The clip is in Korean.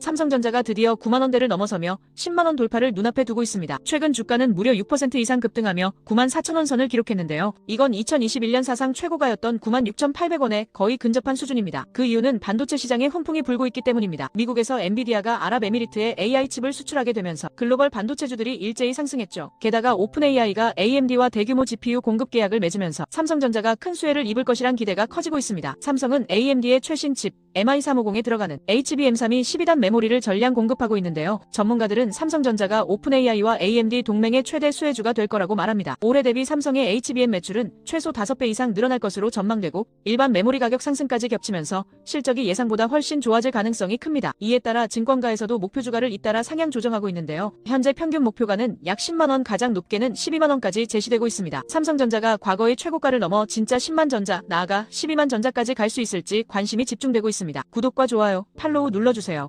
삼성전자가 드디어 9만원대를 넘어서며 10만원 돌파를 눈앞에 두고 있습니다. 최근 주가는 무려 6% 이상 급등하며 9만 4천원 선을 기록했는데요. 이건 2021년 사상 최고가였던 9만 6,800원에 거의 근접한 수준입니다. 그 이유는 반도체 시장에 훈풍이 불고 있기 때문입니다. 미국에서 엔비디아가 아랍에미리트에 AI 칩을 수출하게 되면서 글로벌 반도체주들이 일제히 상승했죠. 게다가 오픈AI가 AMD와 대규모 GPU 공급 계약을 맺으면서 삼성전자가 큰 수혜를 입을 것이란 기대가 커지고 있습니다. 삼성은 AMD의 최신 칩 MI350에 들어가는 HBM3이 12단 메모리를 전량 공급하고 있는데요. 전문가들은 삼성전자가 오픈AI와 AMD 동맹의 최대 수혜주가 될 거라고 말합니다. 올해 대비 삼성의 HBM 매출은 최소 5배 이상 늘어날 것으로 전망되고 일반 메모리 가격 상승까지 겹치면서 실적이 예상보다 훨씬 좋아질 가능성이 큽니다. 이에 따라 증권가에서도 목표 주가를 잇따라 상향 조정하고 있는데요. 현재 평균 목표가는 약 10만원 가장 높게는 12만원까지 제시되고 있습니다. 삼성전자가 과거의 최고가를 넘어 진짜 10만 전자, 나아가 12만 전자까지 갈 수 있을지 관심이 집중되고 있습니다. 구독과 좋아요, 팔로우 눌러주세요.